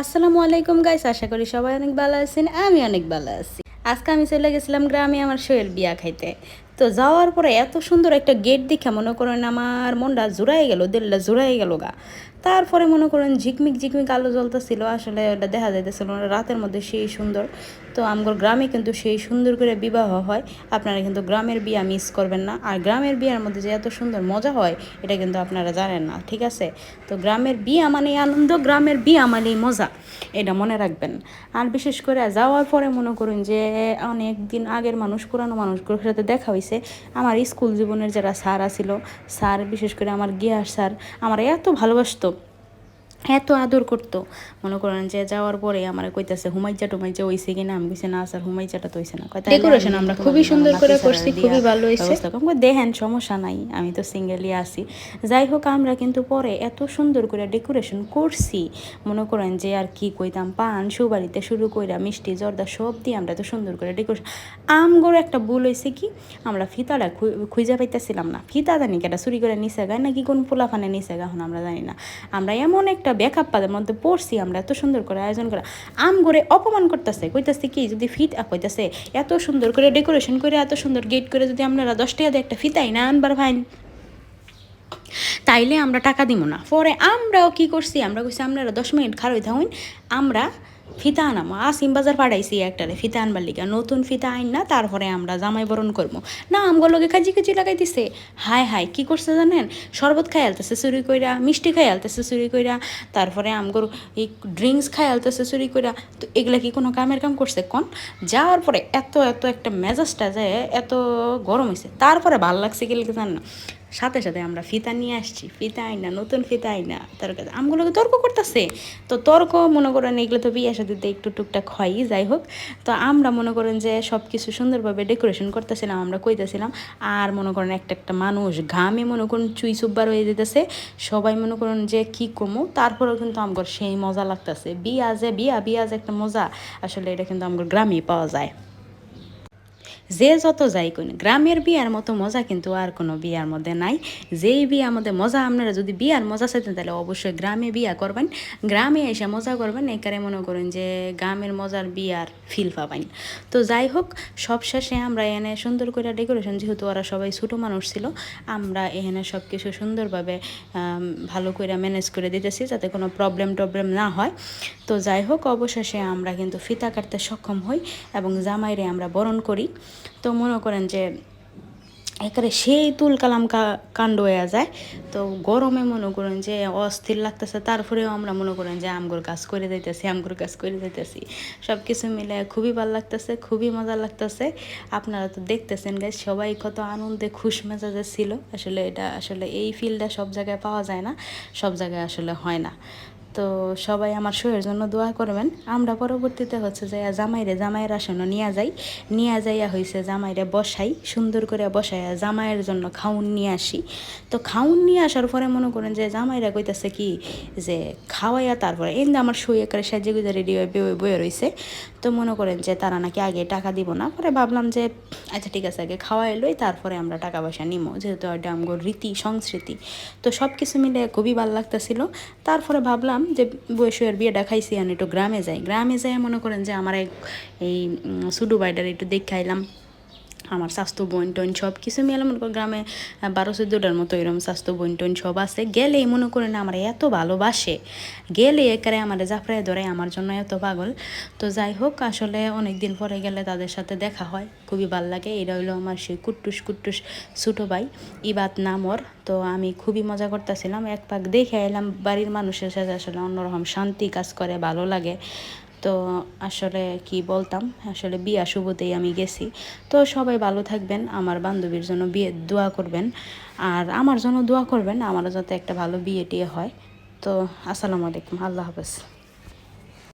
আসসালামু আলাইকুম গাইস আশা করি সবাই অনেক ভালো আছেন আমি অনেক ভালো আছি। আজকে আমি চলে গেছিলাম গ্রামে আমার শৈল বিয়া খাইতে। তো যাওয়ার পরে এত সুন্দর একটা গেট দেখে মনে করেন আমার মনটা জুড়াই গেল, দিলটা জুড়াই গেল গা। তারপরে মনে করেন ঝিকমিক ঝিকমিক আলো জ্বলতেছিল, আসলে ওটা দেখা যাইতেছিল রাতের মধ্যে সেই সুন্দর। তো আমগর গ্রামে কিন্তু সেই সুন্দর করে বিবাহ হয়। আপনারা কিন্তু গ্রামের বিয়া মিস করবেন না। আর গ্রামের বিয়ার মধ্যে যে এত সুন্দর মজা হয়, এটা কিন্তু আপনারা জানেন না, ঠিক আছে? তো গ্রামের বিয়া মানে আনন্দ, গ্রামের বিয়া মানেই মজা, এটা মনে রাখবেন। আর বিশেষ করে যাওয়ার পরে মনে করুন যে অনেক দিন আগের মানুষ, পুরানো মানুষগুলোর সাথে দেখা আমার স্কুল জীবনের যারা স্যার আছিল, স্যার বিশেষ করে আমার গিয়ার স্যার, আমার এত ভালোবাসতো। এত আদর করতো। মনে করেন যে যাওয়ার পরে আমার কইতাছে হুমাইচা টুমাইচা হইছে কিনা? আমি কইছি না স্যার হুমাইচাটা তো হইছে না। ডেকোরেশন আমরা খুবই সুন্দর করে করছি খুবই ভালো হয়েছে দেখেন সমস্যা নাই আমি তো সিঙ্গেলই আছি। যাই হোক আমরা কিন্তু পরে এত সুন্দর করে ডেকোরেশন করছি। মনে করেন যে আর কি কইতাম পান সুবাড়িতে শুরু কইরা মিষ্টি জর্দা সব দিয়ে আমরা তো সুন্দর করে ডেকোরেশন আমগোর একটা ভুল হয়েছে কি? আমরা ফিতাটা খুঁজে পাইতেছিলাম না। ফিতা জানি কেটা চুরি করে নিচে গায় নাকি কোন পোলাফানে নিচে গা এখন আমরা জানি না। আমরা এমন একটা ব্যাকআপ পাদের মধ্যে পড়ছি আমরা, এত সুন্দর করে আয়োজন করা। আম করে অপমান করতেছে, কইতাছে কি, যদি ফিট কইতাছে এত সুন্দর করে ডেকোরেশন করে, এত সুন্দর গেট করে যদি আপনারা দশ টাকা দিয়ে একটা ফিতাই না আনবার ভাইন। তাইলে আমরা টাকা দিব না। পরে আমরাও কি করছি, আমরা কইছি আপনারা দশ মিনিট খারই থাকুন আমরা ফিতা আনামো আসিম বাজার পাঠাইছি একটারে ফিতা আনবার লিগা নতুন ফিতা আইন না, তারপরে আমরা জামাই বরণ করব। না আমগুলোকে কাজি কাজি লাগাই দিছে হাই হাই কি করছে জানেন? শরবত খাই আলতেছে চুরি কইরা, মিষ্টি খাই আলতেছে চুরি কইরা, তারপরে আমগর এই ড্রিঙ্কস খাই আলতেছে চুরি কইরা। তো এগুলা কি কোনো কামের কাম করছে কন? যাওয়ার পরে এত এত একটা মেজাজটা যায় এত গরম হয়েছে তারপরে ভালো লাগছে গেলে জান না সাথে সাথে আমরা ফিতা নিয়ে আসছি। ফিতা আই না নতুন ফিতা আই না তার কাছে আমগুলোকে তর্ক করতেছে। তো তর্ক মনে করেন এগুলো তো বিয়ের সাথে একটু টুকটাক হয়ই, যাই হোক। তো আমরা মনে করেন যে সব কিছু সুন্দরভাবে ডেকোরেশন করতেছিলাম, আমরা কইতেছিলাম। আর মনে করেন একটা একটা মানুষ ঘামে মনে করেন চুই সুব্বার হয়ে যেতেছে। সবাই মনে করেন যে কি কমো, তারপরেও কিন্তু আমার সেই মজা লাগতেছে। বিয়া যে বিয়া বিয়া যে একটা মজা। আসলে এটা কিন্তু আমার গ্রামেই পাওয়া যায়। যে যত যাই কোন গ্রামের বিয়ার মতো মজা কিন্তু আর কোনো বিয়ার মধ্যে নাই। যেই বিয়ার মধ্যে মজা আপনারা যদি বিয়ার মজা চাইতেন তাহলে অবশ্যই গ্রামে বিয়া করবেন। গ্রামে এসে মজা করবেন একারে মনে করেন যে গ্রামের মজার বিয়ার ফিল পাবেন। তো যাই হোক সব শেষে আমরা এনে সুন্দর করে ডেকোরেশন যেহেতু ওরা সবাই ছোটো মানুষ ছিল, আমরা এখানে সব কিছু সুন্দরভাবে ভালো করে ম্যানেজ করে দিতেছি যাতে কোনো প্রবলেম টবলেম না হয়। তো যাই হোক, অবশেষে আমরা কিন্তু ফিতা কাটতে সক্ষম হই এবং জামাইরে আমরা বরণ করি। তো মনে করেন যে একারে সেই তুল কালাম কাণ্ড হয়ে যায়। তো গরমে মনে করেন যে অস্থির লাগতেছে, তারপরেও আমরা মনে করেন যে আমগুর কাজ করে যাইতেছি আমগুর কাজ করে যাইতেছি সব কিছু মিলে খুবই ভালো লাগতেছে, খুবই মজা লাগতেছে। আপনারা তো দেখতেছেন গাই সবাই কত আনন্দে খুশ মেজাজে ছিল। আসলে এটা, আসলে এই ফিলটা সব জায়গায় পাওয়া যায় না, সব জায়গায় আসলে হয় না। তো সবাই আমার শোয়ের জন্য দোয়া করবেন। আমরা পরবর্তীতে হচ্ছে যে জামাইরে জামাইয়ের আসনও নিয়ে যাই। নিয়ে যাইয়া হয়েছে জামাইরে বসাই, সুন্দর করে বসাইয়া জামাইয়ের জন্য খাউন নিয়ে আসি। তো খাউন নিয়ে আসার পরে মনে করেন যে জামাইরা কইতেছে কি যে খাওয়াইয়া তারপরে এমনি আমার শুয়ে করে সাজে গুজে রেডি হয়ে বয়ে বয়ে রয়েছে তো মনে করেন যে তারা নাকি আগে টাকা দিব না। পরে ভাবলাম যে আচ্ছা ঠিক আছে, আগে খাওয়াই লই, তারপরে আমরা টাকা পয়সা নিমো। যেহেতু এটা আমার রীতি, সংস্কৃতি। তো সব কিছু মিলে খুবই ভালো লাগতেছিল। তারপরে ভাবলাম যে বৈশয়ের বিয়েটা খাইছি আমি একটু গ্রামে যাই। গ্রামে যাই মনে করেন যে আমার এই সুডু বাইডার একটু দেখাইলাম। আমার স্বাস্থ্য বোন টোন সব কিছু মিলে, মনে করি গ্রামে বারো চোদ্দোটার মতো এরকম স্বাস্থ্য বোন টোন সব আছে। গেলেই মনে করেন আমার এত ভালোবাসে। গেলে একারে আমার জাফরায় ধরে আমার জন্য এত পাগল। তো যাই হোক, আসলে অনেক দিন পরে গেলে তাদের সাথে দেখা হয়। খুবই ভালো লাগে। এটা হলো আমার সেই কুট্টুস কুট্টুস ছোটো ভাই, ইবাত নামর। তো আমি খুবই মজা করতেছিলাম। এক পাক দেখে এলাম বাড়ির মানুষের সাথে। আসলে অন্যরকম শান্তি কাজ করে, ভালো লাগে। তো আসলে কি বলতাম? আসলে বিয়া শুভতেই আমি গেছি। তো সবাই ভালো থাকবেন, আমার বান্ধবীর জন্য বিয়ে দোয়া করবেন। আর আমার জন্য দোয়া করবেন, আমারও যাতে একটা ভালো বিয়ে টিয়ে হয়। তো আসসালামু আলাইকুম, আল্লাহ হাফেজ।